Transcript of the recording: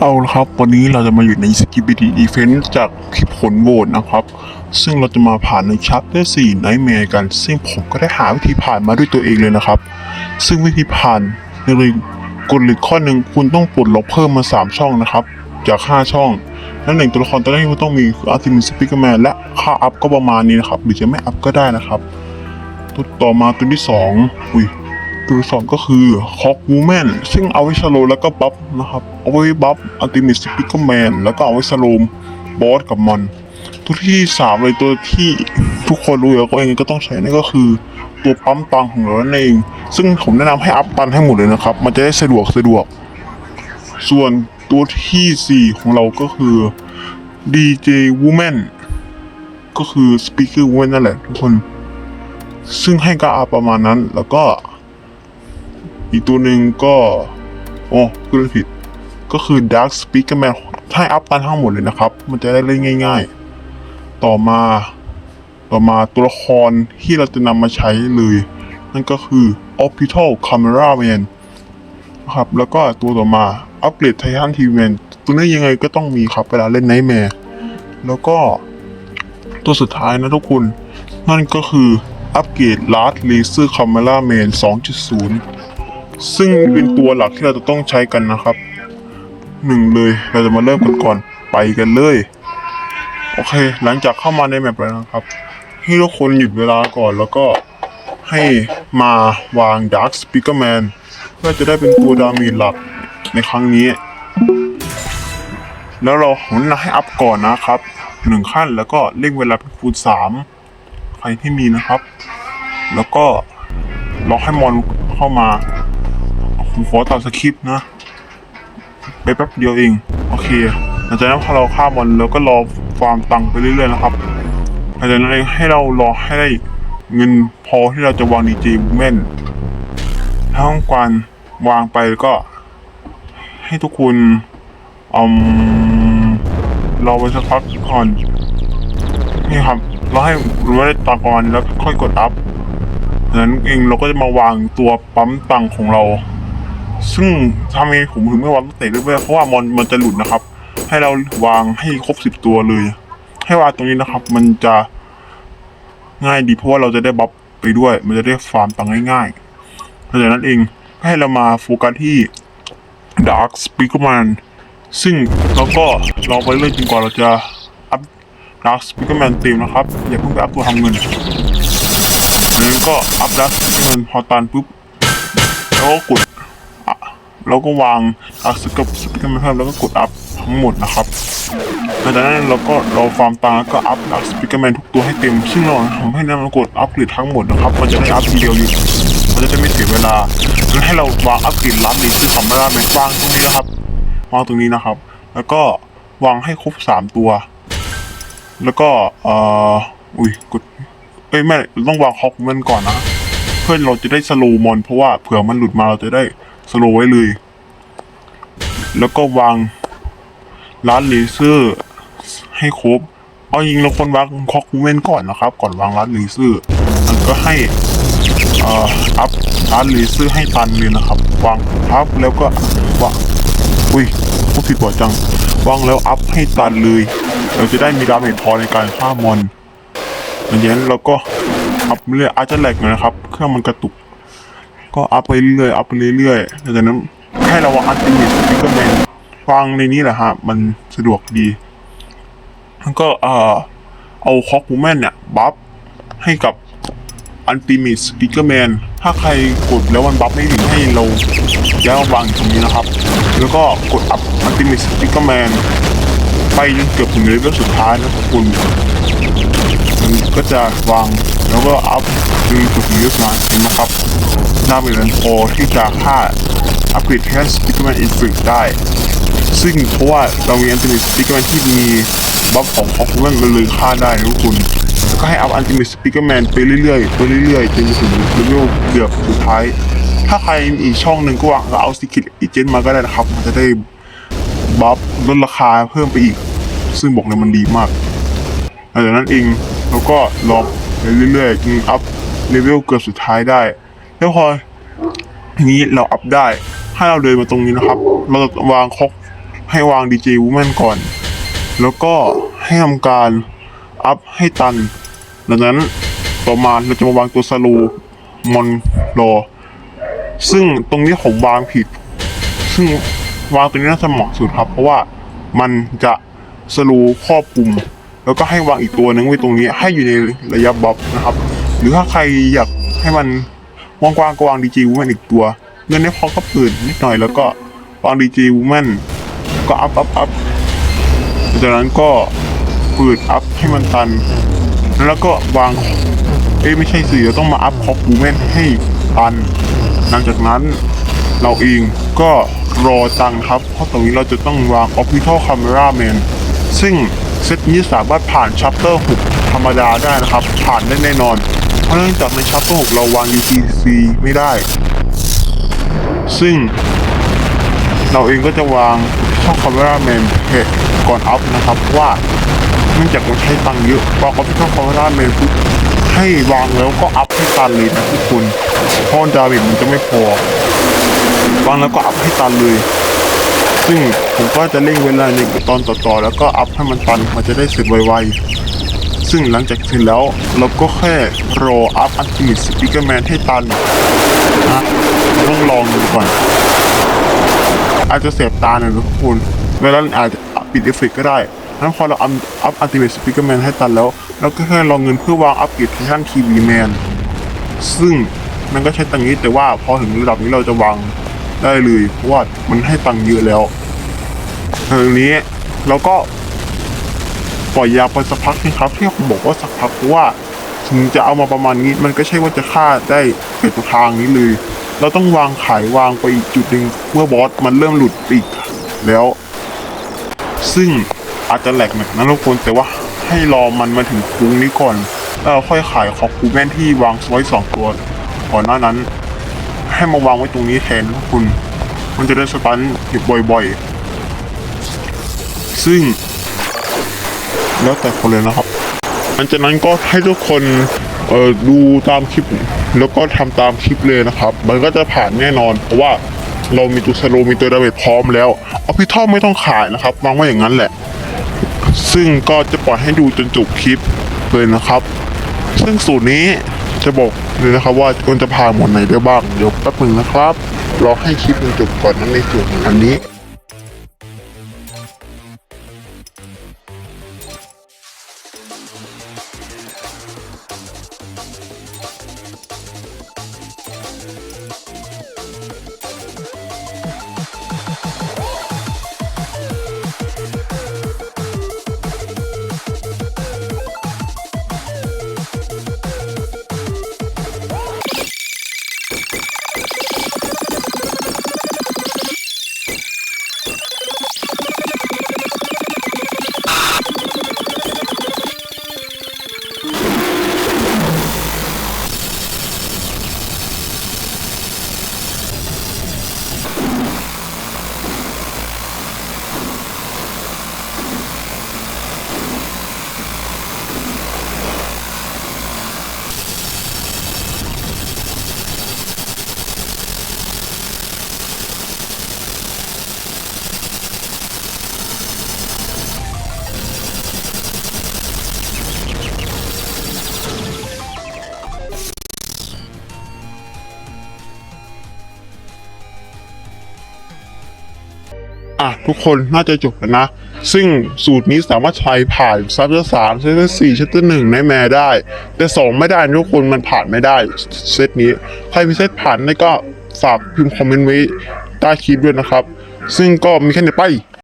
เอาละครับ วันนี้เราจะมาอยู่ใน s k i b i d y Defense จากคลิปผลโหวตนะครับ ซึ่งเราจะมาผ่านใน Chapter 4 Nightmare กัน ซึ่งผมก็ได้หาวิธีผ่านมาด้วยตัวเองเลยนะครับ ซึ่งวิธีผ่านในเลยกฎหล็กข้อหนึ่งคุณต้องปลดล็อกเพิ่มมา 3 ช่องนะครับ จาก 5 ช่อง และหนึ่งตัวละครตัวแรกที่คุณต้องมีคือ Artemis Speakerman และค่าอัพก็ประมาณนี้นะครับ หรือจะไม่อัพก็ได้นะครับตัวต่อมาตัวที่สองอุ้ย ตัวสองก็คือคอกวูแมนซึ่งเอาไว้สโลแล้วก็บัฟนะครับ เอาไว้บัฟอัลติมิสปิกเกอร์แมนแล้วก็เอาไว้สโลว์บอสกับมอนตัวที่สามเลยตัวที่ทุกคนรู้แล้วก็เองก็ต้องใช้นั่นก็คือตัวปั๊มตังของเรานั่นเอง ซึ่งผมแนะนำให้อัพตันให้หมดเลยนะครับ มันจะได้สะดวกสะดวก ส่วนตัวที่สี่ของเราก็คือ DJ Woman ก็คือ Speaker Woman นั่นแหละทุกคน ซึ่งให้กาอาประมาณนั้นแล้วก็ อีกตัวหนึ่งก็โอ้พูดผิด ก็คือ Dark Speaker Man ให้อัพตันทั้งหมดเลยนะครับ มันจะได้เล่นง่าย ๆ ต่อมาต่อมาตัวละครที่เราจะนำมาใช้เลย นั่นก็คือ Orbital Camera Man นะครับแล้วก็ตัวต่อมาอัปเกรด Titan T Man ตัวนี้ยังไงก็ต้องมีครับเวลาเล่น Nightmare แล้วก็ตัวสุดท้ายนะทุกคนนั่นก็คืออัปเกรด Last Laser Camera Man 2.0 ซึ่งเป็นตัวหลักที่เราจะต้องใช้กันนะครับหนึ่งเลยเราจะมาเริ่มกันก่อนไปกันเลย โอเค หลังจากเข้ามาในแมปแล้วนะครับ ให้ทุกคนหยุดเวลาก่อนแล้วก็ให้มาวาง Dark Speaker Man เพื่อจะได้เป็นตัวดามีหลักในครั้งนี้ แล้วเราหันให้อัพก่อนนะครับหนึ่งขั้นแล้วก็เร่งเวลาเป็นคูณสามใครที่มีนะครับ แล้วก็รอกให้มอนเข้ามา ผมขอตัดสคริปต์นะ ไปแป๊บเดียวเอง โอเค หลังจากนั้นพอเราฆ่ามอนแล้วก็รอฟาร์มตังค์ไปเรื่อยๆนะครับ หลังจากนั้นเองให้เรารอให้ได้เงินพอที่เราจะวางดีเจบูแมนถ้าต้องการวางไปก็ ให้ทุกคนอืมรอไปสักพักก่อนนี่ครับเราให้รู้ว่าได้ตังค์ก่อนแล้วค่อยกดอัพดังนั้นเองเราก็จะมาวางตัวปั๊มตังค์ของเรา ซึ่งทำไมผมถึงไม่วางตั้งแต่เรื่อยๆเพราะว่ามอนมันจะหลุดนะครับ ให้เราวางให้ครบสิบตัวเลย ให้วางตรงนี้นะครับ มันจะง่ายดีเพราะว่าเราจะได้บัฟไปด้วย มันจะได้ฟาร์มตังง่ายๆเพราะฉะนั้นเองให้เรามาโฟกัสที่ Dark Speakerman ซึ่งเราก็รอไปเรื่อยจนกว่าเราจะอัพ Dark Speakerman เต็มนะครับ อย่าเพิ่งไปอัพตัวทำเงินนั้นก็อัพ Dark Speakerman พอตันปุ๊บแล้วก็กด อะแล้วก็วางอัพสกับสปิเกอร์เพิ่มแล้วก็กดอัพทั้งหมดนะครับหลังจากนั้นเราก็รอฟาร์มตังแล้วก็อัพอัพสปิเกอร์แมนทุกตัวให้เต็ม ซึ่งเราทำให้นั่นเรากดอัพกรดทั้งหมดนะครับ มันจะได้อัพทีเดียวอยู่ มันจะได้ไม่เสียเวลางั้นให้เราวางอัพกรดลับนี้คือคำว่าแมนวางตรงนี้นะครับวางตรงนี้นะครับ แล้วก็วางให้ครบสามตัว แล้วก็เอ่ออุ้ยกดเอ้ยไม่ต้องวางคอกมันก่อนนะ เพื่อเราจะได้สโลว์มอนเพราะว่าเผื่อมันหลุดมาเราจะได้ สโลไว้เลย แล้วก็วางร้านเลเซอร์ให้ครบเอายิงเราคนวางคอกเว้นก่อนนะครับ ก่อนวางร้านเลเซอร์มันก็ให้อ่อัพร้านเลเซอร์ให้ตันเลยนะครับ วางอัพแล้วก็วางอุ้ยพูดผิดบ่อยจังวางแล้วอัพให้ตันเลย เราจะได้มีดาเมจพอในการฆ่ามอนหลังจากนั้นเราก็อัพเรื่อยอาจจะแหลกหน่อยนะครับ เครื่องมันกระตุก ก็อัพไปเรื่อยๆอัพไปเรื่อยๆหลังจากนั้นให้เราวางอัลติมิทสปิเกอร์แมนวางในนี้แหละฮะมันสะดวกดีแล้วก็เอ่อเอาคอกบูแมนเนี่ยบัฟให้กับอัลติมิทสปิเกอร์แมนถ้าใครกดแล้วมันบัฟไม่ถึงให้เราย้ายวางตรงนี้นะครับ แล้วก็กดอัพอัลติมิทสปิเกอร์แมนไปจนเกือบถึงเลเวลสุดท้ายนะทุกคน ก็จะวางแล้วก็อัพคือจุดนี้มาเห็นไหมครับหน้าเป็นพอที่จะฆ่าอัปเกรดแค่สปิกเกอร์แมนอินฟิกได้ ซึ่งเพราะว่าเรามีอันติมิสปิกเกอร์แมนที่มีบัฟของคอกมันมันเลยฆ่าได้ทุกคนแล้วก็ให้อัพอันติมิสปิกเกอร์แมนไปเรื่อยๆไปเรื่อยๆจนถึงเลเวลเกือบสุดท้าย ถ้าใครมีอีกช่องหนึ่งก็วางเอาซิกิตอีเจนมาก็ได้นะครับมันจะได้บัฟลดราคาเพิ่มไปอีก ซึ่งบอกเลยมันดีมากหลังจากนั้นเอง เราก็ลองไปเรื่อยๆจนอัพเลเวลเกือบสุดท้ายได้ แล้วพอทีนี้เราอัพได้ให้เราเดินมาตรงนี้นะครับ เราจะวางคอกให้วาง DJ Woman ก่อน แล้วก็ให้ทำการอัพให้ตันดังนั้นต่อมาเราจะมาวางตัวสลูมอนรอ ซึ่งตรงนี้ผมวางผิด ซึ่งวางตรงนี้น่าจะเหมาะสุดครับ เพราะว่ามันจะสลูครอบคลุม แล้วก็ให้วางอีกตัวหนึงไว้ตรงนี้ให้อยู่ในระยะบัฟนะครับ หรือถ้าใครอยากให้มันกว้างๆก็วางดีจีวูแมนอีกตัว เงินไม่พอก็ปิดนิดหน่อยแล้วก็วางดีจีวูแมนก็อัพอัพอัพจากนั้นก็ปิดอัพให้มันตัน แล้วก็วางเอ้ไม่ใช่สิเราต้องมาอัพคอคูเมนให้ตัน หลังจากนั้นเราเองก็รอตังครับ เพราะตรงนี้เราจะต้องวาง Optical Camera Man ซึ่ง เซตนี้สามารถผ่านชัปเตอร์ 6 ธรรมดาได้นะครับ ผ่านได้แน่นอน เพราะเนื่องจากในชัปเตอร์ 6 เราวาง UTC ไม่ได้ ซึ่ง เราเองก็จะวางช่อง Camera Man เพจก่อนอัพนะครับเพราะว่าเนื่องจากมันใช้ตังค์เยอะวางออฟฟิศคอมพิวเตอร์เมนปุ๊บให้วางแล้วก็อัพให้ตันเลยนะทุกคนเพราะดาเมจมันจะไม่พอวางแล้วก็อัพให้ตันเลย ซึ่งผมก็จะเร่งเวลาในตอนต่อๆแล้วก็อัพให้มันตันมันจะได้เสร็จไวๆ ซึ่งหลังจากเสร็จแล้วเราก็แค่รออัพอัลติมิทสปิเกอร์แมนให้ตันนะต้องลองดูก่อน อาจจะเสียบตาหน่อยนะทุกคนเวลาอาจจะปิดเอฟเฟกก็ได้นั้นพอเราอัพอัลติเมทสปีกเกอร์แมนให้ตันแล้วเราก็แค่รอเงินเพื่อวางอัพเกรดที่ท่านทีวีแมนซึ่งมันก็ใช้ตังนี้แต่ว่าพอถึงระดับนี้เราจะวาง ได้เลยเพราะว่ามันให้ตังค์เยอะแล้วทางนี้เราก็ปล่อยยาวไปสักพักนึงครับที่ผมบอกว่าสักพักเพราะว่าถึงจะเอามาประมาณนี้ มันก็ใช่ว่าจะฆ่าได้เป็นทางนี้เลย เราต้องวางขายวางไปอีกจุดหนึ่งเมื่อบอสมันเริ่มหลุดอีกแล้ว ซึ่งอาจจะแหลกหน่อยนะทุกคนแต่ว่าให้รอมันมาถึงคุ้งนี้ก่อนแล้วเราค่อยขายของคูแมนที่วางไว้สองตัวก่อนหน้านั้น ให้มาวางไว้ตรงนี้แทนทุกคนมันจะได้สตันอยู่บ่อยๆ ซึ่ง แล้วแต่คนเลยนะครับหลังจากนั้นก็ให้ทุกคนเออดูตามคลิป แล้วก็ทำตามคลิปเลยนะครับ มันก็จะผ่านแน่นอน เพราะว่าเรามีตัวสโลมีตัวดาเมจพร้อมแล้วเออพิทอลไม่ต้องขายนะครับวางไว้อย่างนั้นแหละ ซึ่งก็จะปล่อยให้ดูจนจบคลิปเลยนะครับ ซึ่งสูตรนี้ จะบอกเลยนะครับว่าควรจะพานหมดไหนได้บ้างเดี๋ยวแป๊บนึงนะครับรอให้คลิปมันจบก่อนนั้นในส่วนอันนี้ อะทุกคนน่าจะจบแล้วนะ ซึ่งสูตรนี้สามารถใช้ผ่านซับเตอร์สามซับเตอร์สี่ซับเตอร์หนึ่งในแม่ได้ แต่สองไม่ได้ทุกคนมันผ่านไม่ได้เซตนี้ ใครมีเซตผ่านได้ก็ฝากพิมพ์คอมเมนต์ไว้ใต้คลิปด้วยนะครับ ซึ่งก็มีแค่นี้ไป